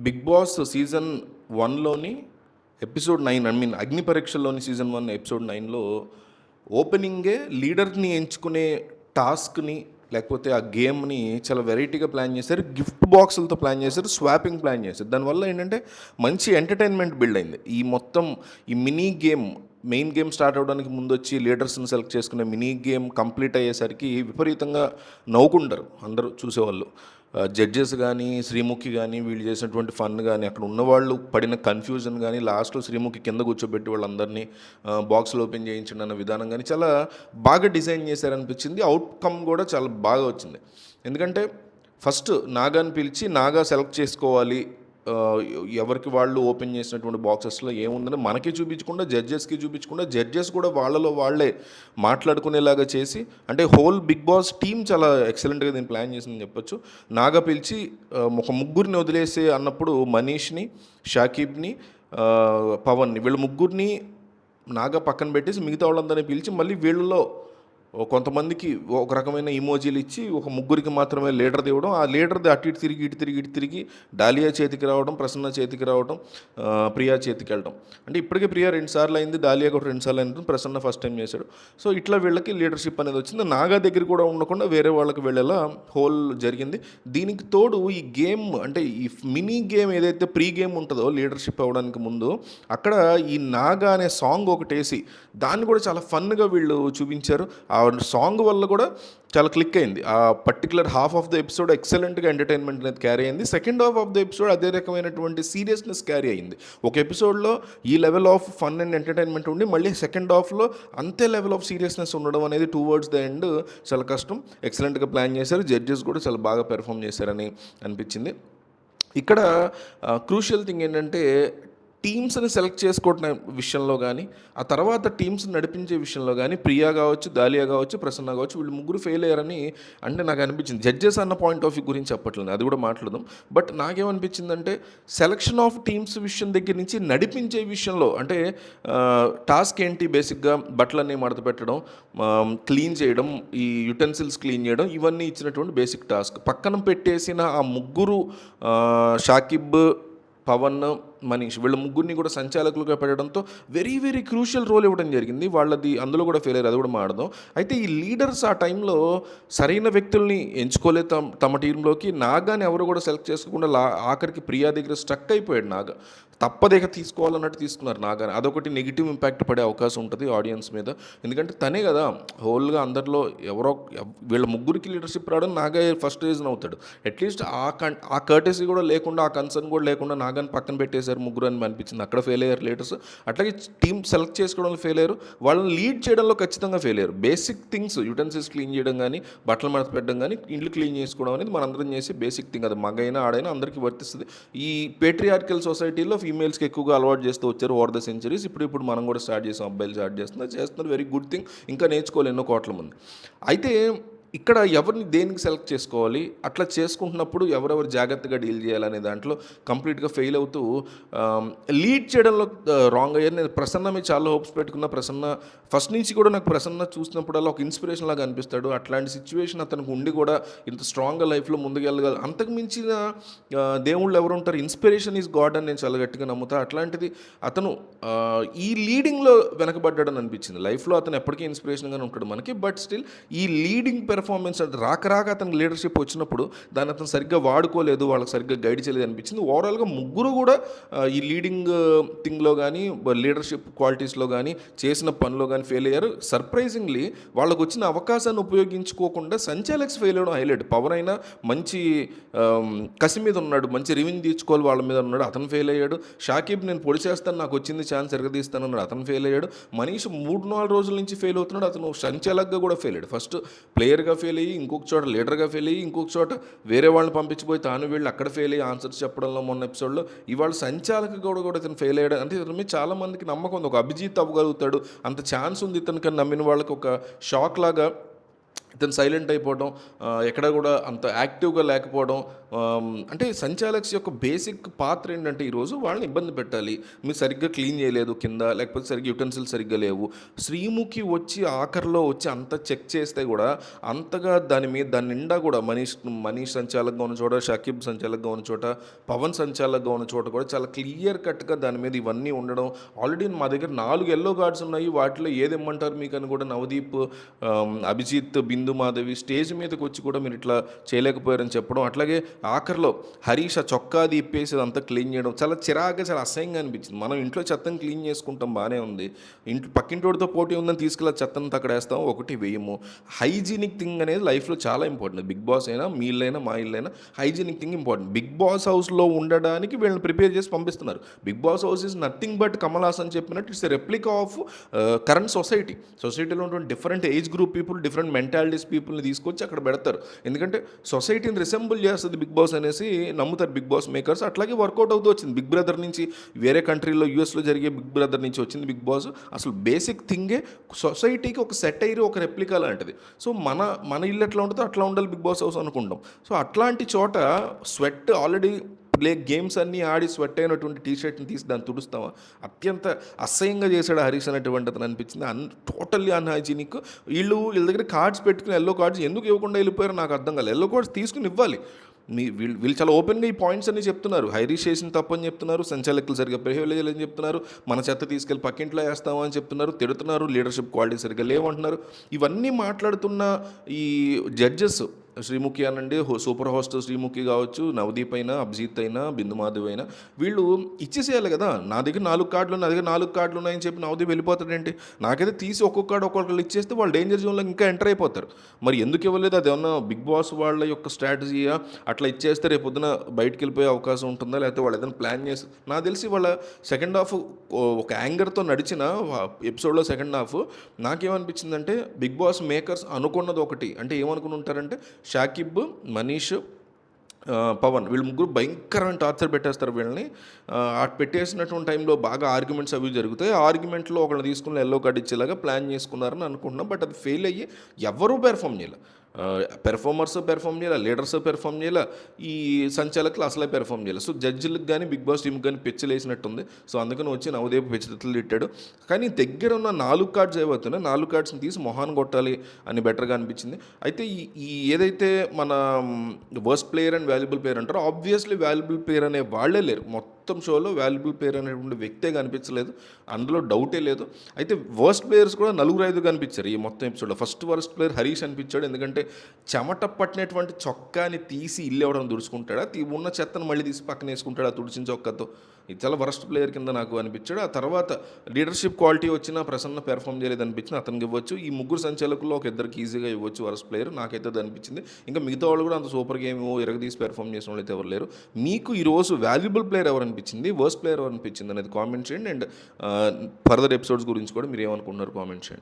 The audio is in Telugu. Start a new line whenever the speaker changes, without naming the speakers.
బిగ్ బాస్ సీజన్ వన్లోని ఎపిసోడ్ నైన్ ఐ మీన్ అగ్ని పరీక్షల్లోని సీజన్ వన్ ఎపిసోడ్ నైన్లో ఓపెనింగే లీడర్ని ఎంచుకునే టాస్క్ని లేకపోతే ఆ గేమ్ని చాలా వెరైటీగా ప్లాన్ చేశారు. గిఫ్ట్ బాక్సులతో ప్లాన్ చేశారు స్వాపింగ్ ప్లాన్ చేశారు. దానివల్ల ఏంటంటే మంచి ఎంటర్టైన్మెంట్ బిల్డ్ అయింది. ఈ మొత్తం ఈ mini game main game start అవడానికి ముందు వచ్చి లీడర్స్ని సెలెక్ట్ చేసుకునే మినీ గేమ్ కంప్లీట్ అయ్యేసరికి విపరీతంగా నవ్వుకుంటారు అందరూ చూసేవాళ్ళు. జడ్జెస్ కానీ శ్రీముఖి కానీ వీళ్ళు చేసినటువంటి ఫన్ కానీ అక్కడ ఉన్నవాళ్ళు పడిన కన్ఫ్యూజన్ కానీ లాస్ట్లో శ్రీముఖి కింద కూర్చోబెట్టి వాళ్ళందరినీ బాక్స్లో ఓపెన్ చేయించండి అన్న విధానం కానీ చాలా బాగా డిజైన్ చేశారనిపించింది. అవుట్కమ్ కూడా చాలా బాగా వచ్చింది. ఎందుకంటే ఫస్ట్ నాగాని పిలిచి నాగా సెలెక్ట్ చేసుకోవాలి ఎవరికి వాళ్ళు ఓపెన్ చేసినటువంటి బాక్సెస్లో ఏముందని మనకి చూపించకుండా జడ్జెస్కి చూపించకుండా జడ్జెస్ కూడా వాళ్ళలో వాళ్ళే మాట్లాడుకునేలాగా చేసి అంటే హోల్ బిగ్ బాస్ టీం చాలా ఎక్సలెంట్గా దీన్ని ప్లాన్ చేసిందని చెప్పొచ్చు. నాగా పిలిచి ఒక ముగ్గురిని వదిలేసి అన్నప్పుడు మనీష్ని షాకీబ్ని పవన్ని వీళ్ళ ముగ్గురిని నాగా పక్కన పెట్టేసి మిగతా వాళ్ళందరినీ పిలిచి మళ్ళీ వీళ్ళలో కొంతమందికి ఒక రకమైన ఇమోజీలు ఇచ్చి ఒక ముగ్గురికి మాత్రమే లీడర్ ఇవ్వడం ఆ లీడర్ది అటు ఇటు తిరిగి ఇటు తిరిగి ఇటు తిరిగి డాలియా చేతికి రావడం ప్రసన్న చేతికి రావడం ప్రియా చేతికి వెళ్ళడం. అంటే ఇప్పటికే ప్రియా రెండు సార్లు అయింది డాలియా కూడా రెండుసార్లు అయింది ప్రసన్న ఫస్ట్ టైం చేశాడు. సో ఇట్లా వీళ్ళకి లీడర్షిప్ అనేది వచ్చింది. నాగా దగ్గర కూడా ఉండకుండా వేరే వాళ్ళకి వెళ్ళేలా హోల్ జరిగింది. దీనికి తోడు ఈ గేమ్ అంటే ఈ మినీ గేమ్ ఏదైతే ప్రీ గేమ్ ఉంటుందో లీడర్షిప్ అవ్వడానికి ముందు అక్కడ ఈ నాగా అనే సాంగ్ ఒకటేసి దాన్ని కూడా చాలా ఫన్గా వీళ్ళు చూపించారు. ఆ ఆ సాంగ్ వల్ల కూడా చాలా క్లిక్ అయింది. ఆ particular half of the episode ఎక్సలెంట్గా ఎంటర్టైన్మెంట్ అనేది క్యారీ అయింది. Second half of the episode అదే రకమైనటువంటి సీరియస్నెస్ క్యారీ అయింది. ఒక ఎపిసోడ్లో ఈ level of fun and entertainment ఉండి మళ్ళీ సెకండ్ హాఫ్లో అంతే లెవెల్ ఆఫ్ సీరియస్నెస్ ఉండడం అనేది టూ వర్డ్స్ ద ఎండ్ చాలా కష్టం. ఎక్సలెంట్గా ప్లాన్ చేశారు. జడ్జెస్ కూడా చాలా బాగా పెర్ఫామ్ చేశారని అనిపించింది. ఇక్కడ క్రూషియల్ థింగ్ ఏంటంటే టీమ్స్ని సెలెక్ట్ చేసుకోవడం విషయంలో కానీ ఆ తర్వాత టీమ్స్ నడిపించే విషయంలో కానీ ప్రియా కావచ్చు దాలియా కావచ్చు ప్రసన్న కావచ్చు వీళ్ళు ముగ్గురు ఫెయిల్ అయ్యారని అంటే నాకు అనిపించింది. జడ్జెస్ అన్న పాయింట్ ఆఫ్ వ్యూ గురించి చెప్పట్లేదు అది కూడా మాట్లాడదాం. బట్ నాకేమనిపించిందంటే సెలక్షన్ ఆఫ్ టీమ్స్ విషయం దగ్గర నుంచి నడిపించే విషయంలో అంటే టాస్క్ ఏంటి బేసిక్గా బట్టలన్నీ మడత పెట్టడం క్లీన్ చేయడం ఈ యుటెన్సిల్స్ క్లీన్ చేయడం ఇవన్నీ ఇచ్చినటువంటి బేసిక్ టాస్క్ పక్కన పెట్టేసిన ఆ ముగ్గురు షాకిబ్ పవన్ మనీష్. వీళ్ళ ముగ్గురిని కూడా సంచాలకులుగా పెట్టడంతో వెరీ వెరీ క్రూషియల్ రోల్ ఇవ్వడం జరిగింది. వాళ్ళది అందులో కూడా ఫెయిల్ అయ్యారు అది కూడా మాడదాం అయితే ఈ లీడర్స్ ఆ టైంలో సరైన వ్యక్తుల్ని ఎంచుకోలేదు తమ తమ టీంలోకి నాగాని ఎవరు కూడా సెలెక్ట్ చేసుకోకుండా లా ఆఖరికి ప్రియా దగ్గర స్ట్రక్ అయిపోయాడు నాగా. తప్పదేక తీసుకోవాలన్నట్టు తీసుకున్నారు నాగాని. అదొకటి నెగిటివ్ ఇంపాక్ట్ పడే అవకాశం ఉంటుంది ఆడియన్స్ మీద. ఎందుకంటే తనే కదా హోల్గా అందరిలో ఎవరో వీళ్ళ ముగ్గురికి లీడర్షిప్ రావడం నాగా ఫస్ట్ రీజన్ అవుతాడు. అట్లీస్ట్ ఆ కన్ ఆ కర్టెసీ కూడా లేకుండా ఆ కన్సర్న్ కూడా లేకుండా నాగాని పక్కన పెట్టేసి చేశారు ముగ్గురు అని అనిపించింది. అక్కడ ఫెయిల్ అయ్యారు లీడర్స్ అట్లాగే టీం సెలెక్ట్ చేసుకోవడంలో ఫెయిల్ అయ్యారు. వాళ్ళని లీడ్ చేయడంలో ఖచ్చితంగా ఫెయిల్ అయ్యారు. బేసిక్ థింగ్స్ యుటెన్సిల్స్ క్లీన్ చేయడం కానీ బట్టలు మడత పెట్టడం కానీ ఇండ్లు క్లీన్ చేసుకోవడం అనేది మనందరం చేసే బేసిక్ థింగ్ అది మగైనా ఆడైనా అందరికీ వర్తిస్తుంది. ఈ పేట్రియార్కల్ సొసైటీలో ఫీమేల్స్కి ఎక్కువగా అలవాటు చేస్తూ వచ్చారు ఓవర్ ద సెంచరీస్ ఇప్పుడు ఇప్పుడు మనం కూడా స్టార్ట్ చేసాం. అబ్బాయిలు స్టార్ట్ చేస్తున్నారు. చేస్తున్నారు. వెరీ గుడ్ థింగ్ ఇంకా నేర్చుకోవాలి ఎన్నో కోట్ల మంది. అయితే ఇక్కడ ఎవరిని దేనికి సెలెక్ట్ చేసుకోవాలి? అట్లా చేసుకుంటున్నప్పుడు ఎవరెవరు జాగ్రత్తగా డీల్ చేయాలనే దాంట్లో కంప్లీట్గా ఫెయిల్ అవుతూ లీడ్ చేయడంలో రాంగ్ అయ్యారు. నేను ప్రసన్న మీద చాలా హోప్స్ పెట్టుకున్న. ప్రసన్న ఫస్ట్ నుంచి కూడా నాకు ప్రసన్న చూసినప్పుడల్లా ఒక ఇన్స్పిరేషన్ లాగా అనిపిస్తాడు. అట్లాంటి సిచ్యువేషన్ అతనికి ఉండి కూడా ఇంత స్ట్రాంగ్గా లైఫ్లో ముందుకెళ్ళగల అంతకు మించిన దేవుళ్ళు ఎవరు ఉంటారు ఇన్స్పిరేషన్ ఈజ్ గాడ్ అని నేను చాలా గట్టిగా నమ్ముతా. అట్లాంటిది అతను ఈ లీడింగ్లో వెనకబడ్డాడని అనిపించింది. లైఫ్లో అతను ఎప్పటికీ ఇన్స్పిరేషన్గానే ఉంటాడు మనకి. బట్ స్టిల్ ఈ లీడింగ్ పెర్ఫార్మెన్స్ అది రాక రాక అతనికి లీడర్షిప్ వచ్చినప్పుడు దాన్ని అతను సరిగ్గా వాడుకోలేదు వాళ్ళకి సరిగ్గా గైడ్ చేయలేదు అనిపించింది. ఓవరాల్గా ముగ్గురు కూడా ఈ లీడింగ్ థింగ్లో కానీ లీడర్షిప్ క్వాలిటీస్లో కానీ చేసిన పనిలో కానీ ఫెయిల్ అయ్యారు. సర్ప్రైజింగ్లీ వాళ్ళకు వచ్చిన అవకాశాన్ని ఉపయోగించుకోకుండా సంచాలక్స్ ఫెయిల్ అవ్వడం హైలైట్ పవన్ అయినా మంచి కసి మీద ఉన్నాడు మంచి రివెన్యూ తీర్చుకోవాలి వాళ్ళ మీద ఉన్నాడు అతను ఫెయిల్ అయ్యాడు. షాకిబ్ నేను పొడి చేస్తాను నాకు వచ్చింది ఛాన్స్ ఎరగదీస్తాను అన్నాడు అతను ఫెయిల్ అయ్యాడు. మనీష్ మూడు నాలుగు రోజుల నుంచి ఫెయిల్ అవుతున్నాడు అతను సంచాలక్గా కూడా ఫెయిల్ అయ్యాడు. ఫస్ట్ ప్లేయర్గా ఫెయిల్ అయ్యి ఇంకొక చోట లీడర్గా ఫెయిల్ అయ్యి ఇంకొక చోట వేరే వాళ్ళని పంపించిపోయి తాను వీళ్ళు అక్కడ ఫెయిల్ అయ్యి ఆన్సర్స్ చెప్పడంలో మొన్న ఎపిసోడ్లో ఇవాళ సంచాలక కూడా కూడా ఇతను ఫెయిల్ అయ్యాడు. అంటే ఇతని మీద చాలా మందికి నమ్మకం ఉంది. ఒక అభిజిత్ అవ్వగలుగుతాడు. అంత ఛాన్స్ ఉంది ఇతనికి నమ్మిన వాళ్ళకి ఒక షాక్ లాగా ఇతను సైలెంట్ అయిపోవడం ఎక్కడ కూడా అంత యాక్టివ్గా లేకపోవడం అంటే సంచాలక్స్ యొక్క బేసిక్ పాత్ర ఏంటంటే ఈరోజు వాళ్ళని ఇబ్బంది పెట్టాలి. మీరు సరిగ్గా క్లీన్ చేయలేదు కింద లేకపోతే సరిగ్గా యుటెన్సిల్ సరిగ్గా లేవు. శ్రీముఖి వచ్చి ఆఖరిలో వచ్చి అంత చెక్ చేస్తే కూడా అంతగా దాని మీద దాని నిండా కూడా మనీష్ మనీష్ సంచాలకుగా ఉన్న చోట షకీబ్ సంచాలకుగా ఉన్న చోట పవన్ సంచాలకుగా ఉన్న చోట కూడా చాలా క్లియర్ కట్గా దాని మీద ఇవన్నీ ఉండడం. ఆల్రెడీ మా దగ్గర నాలుగు ఎల్లో కార్డ్స్ ఉన్నాయి. వాటిలో ఏది ఇమ్మంటారు మీకు అని కూడా నవదీప్ అభిజిత్ బిందు మాధవి స్టేజ్ మీదకి వచ్చి కూడా మీరు ఇట్లా చేయలేకపోయారని చెప్పడం. అట్లాగే ఆఖరిలో హరీష్ ఆ చొక్కా ఇప్పేసి అదంతా క్లీన్ చేయడం చాలా చిరాగ్గా చాలా అసహ్యంగా అనిపించింది. మనం ఇంట్లో చెత్తను క్లీన్ చేసుకుంటాం బాగానే ఉంది. ఇంట్లో పక్కింటోడితో పోటీ ఉందని తీసుకెళ్ళి చెత్తను తక్కడేస్తాం ఒకటి వేయము. హైజీనిక్ థింగ్ అనేది లైఫ్లో చాలా ఇంపార్టెంట్. బిగ్ బాస్ అయినా మీ ఇల్లైనా మా ఇల్లైనా hygienic thing important. Bigg Boss హౌస్లో ఉండడానికి వీళ్ళని ప్రిపేర్ చేసి పంపిస్తున్నారు. Bigg Boss house is nothing but Kamal Haasan చెప్పినట్టు it's replica of current society. సొసైటీలో ఉన్నటువంటి different age group people different mentalities పీపుల్ని తీసుకొచ్చి అక్కడ పెడతారు. ఎందుకంటే సొసైటీని రిసెంబుల్ చేస్తుంది బిగ్ బిగ్ బాస్ అనేసి నమ్ముతారు బిగ్ బాస్ మేకర్స్. అట్లాగే వర్కౌట్ అవుతూ వచ్చింది. బిగ్ బ్రదర్ నుంచి వేరే కంట్రీలో యూఎస్లో జరిగే బిగ్ బ్రదర్ నుంచి వచ్చింది బిగ్ బాస్. అసలు బేసిక్ థింగే సొసైటీకి ఒక సెట్ అయ్యి ఒక రెప్లికా లాంటిది. సో మన మన ఇల్లు ఎట్లా ఉంటుందో అట్లా ఉండాలి బిగ్ బాస్ హౌస్ అనుకుంటాం. సో అట్లాంటి చోట స్వెట్ ఆల్రెడీ ప్లే గేమ్స్ అన్నీ ఆడి స్వెట్ అయినటువంటి టీ షర్ట్ని తీసి దాన్ని తుడుస్తావా? అత్యంత అసహ్యంగా చేశాడు హరీష్ అనేటువంటి అతను అనిపించింది. Un totally unhygienic. వీళ్ళు వీళ్ళ దగ్గర కార్డ్స్ పెట్టుకుని ఎల్లో కార్డ్స్ ఎందుకు ఇవ్వకుండా వెళ్ళిపోయారో నాకు అర్థం కాలేదు. ఎల్లో కార్డ్స్ తీసుకుని ఇవ్వాలి. మీ వీళ్ళు వీళ్ళు చాలా ఓపెన్గా ఈ పాయింట్స్ అన్ని చెప్తున్నారు. హైరీష్ చేసిన తప్పని చెప్తున్నారు సంచాలకులు సరిగ్గా బిహేవ్ అని చెప్తున్నారు మన చెత్త తీసుకెళ్ళి పక్కింట్లో వేస్తామని అని చెప్తున్నారు తిడుతున్నారు లీడర్షిప్ క్వాలిటీ సరిగ్గా లేవంటున్నారు. ఇవన్నీ మాట్లాడుతున్న ఈ జడ్జెస్ శ్రీముఖి అనండి. హో- సూపర్ హాస్ట్ శ్రీముఖి కావచ్చు నవదీప్ అయినా అభిజిత్ అయినా బిందు మాధవ్ అయినా. వీళ్ళు ఇచ్చేసేయాలి కదా. నా దగ్గర నాలుగు కార్డులు ఉన్నాయి, నా దగ్గర నాలుగు కార్డులు ఉన్నాయని చెప్పి నవదీప్ వెళ్ళిపోతాడేంటి? నాకైతే తీసి ఒక్కొక్క కార్డు ఒక్కొక్కరు ఇచ్చేస్తే వాళ్ళు డేంజర్ జోన్లో ఇంకా ఎంటర్ అయిపోతారు. మరి ఎందుకు ఇవ్వలేదు? అది ఏమన్నా బిగ్ బాస్ వాళ్ళ యొక్క స్ట్రాటజీయా? అట్లా ఇచ్చేస్తే రేపు పొద్దున బయటికి వెళ్ళిపోయే అవకాశం ఉంటుందా? లేకపోతే వాళ్ళు ఏదైనా ప్లాన్ చేసి నాకు తెలిసి వాళ్ళ సెకండ్ హాఫ్ ఒక యాంగర్తో నడిచిన ఎపిసోడ్లో సెకండ్ హాఫ్ నాకేమనిపించిందంటే బిగ్ బాస్ మేకర్స్ అనుకున్నది ఒకటి. అంటే ఏమనుకుని ఉంటారంటే షాకిబ్ మనీష్ పవన్ వీళ్ళు ముగ్గురు భయంకరమైన టార్చర్ పెట్టేస్తారు వీళ్ళని. అటు పెట్టేసినటువంటి టైంలో బాగా ఆర్గ్యుమెంట్స్ అవి జరుగుతాయి. ఆర్గ్యుమెంట్లో ఒకళ్ళు తీసుకుని ఎల్లో కార్డ్ ఇచ్చేలాగా ప్లాన్ చేసుకున్నారని అనుకుంటున్నాం. బట్ అది ఫెయిల్ అయ్యి ఎవరూ పెర్ఫామ్ చేయలేదు. పెర్ఫార్మర్స్ పెర్ఫామ్ చేయాలి? లీడర్స్ పెర్ఫామ్ చేయాలి? ఈ సంచాలకులు అసలే పెర్ఫామ్ చేయాలి? సో జడ్జిలకు కానీ బిగ్ బాస్ టీంకి కానీ పిచ్చలేసినట్టుంది సో అందుకని వచ్చి నవదేపు పిచ్చితలు తిట్టాడు. కానీ దగ్గర ఉన్న నాలుగు కార్డ్స్ ఏవైతున్నాయి నాలుగు కార్డ్స్ని తీసి మొహాన్ కొట్టాలి అని బెటర్గా అనిపించింది. అయితే ఈ ఈ ఏదైతే మన worst player and valuable player అంటారో ఆబ్వియస్లీ వాల్యుబుల్ ప్లేయర్ అనే వాళ్ళే లేరు. మొత్తం మొత్తం షోలో వాల్యుబుల్ ప్లేయర్ అనేటువంటి వ్యక్తే కనిపించలేదు. అందులో డౌటే లేదు. అయితే వర్స్ట్ ప్లేయర్స్ కూడా నలుగురు ఐదు కనిపించారు ఈ మొత్తం ఎపిసోడ్లో. ఫస్ట్ వర్స్ట్ ప్లేయర్ హరీష్ అనిపించాడు. ఎందుకంటే చెమట పట్టినటువంటి చొక్కాని తీసి ఇల్లు ఎవడం తుడుచుకుంటాడా తీ- ఉన్న చెత్తను మళ్ళీ తీసి పక్కన వేసుకుంటాడా తుడిచిన చొక్కతో? చాలా వరస్ట్ ప్లేయర్ కింద నాకు అనిపించాడు. ఆ తర్వాత లీడర్షిప్ క్వాలిటీ వచ్చిన ప్రసన్న పెర్ఫామ్ చేయలేదు అనిపించింది అతనికి ఇవ్వచ్చు. ఈ ముగ్గురు సంచాలకుల్లో ఒక ఇద్దరికి ఈజీగా ఇవ్వచ్చు వరస్ట్ ప్లేయర్. నాకైతే అది అనిపించింది. ఇంకా మిగతా వాళ్ళు కూడా అంత సూపర్ గేమ్ ఇరగదీసి పెర్ఫామ్ చేసిన వాళ్ళు అయితే ఎవరు లేరు. మీకు ఈరోజు వాల్యుబుల్ ప్లేయర్ ఎవరు అనిపించింది? వర్స్ట్ ప్లేయర్ ఎవరు అనిపించింది అనేది కామెంట్ చేయండి. అండ్ ఫర్దర్ ఎపిసోడ్స్ గురించి కూడా మీరు ఏమనుకుంటున్నారు కామెంట్ చేయండి.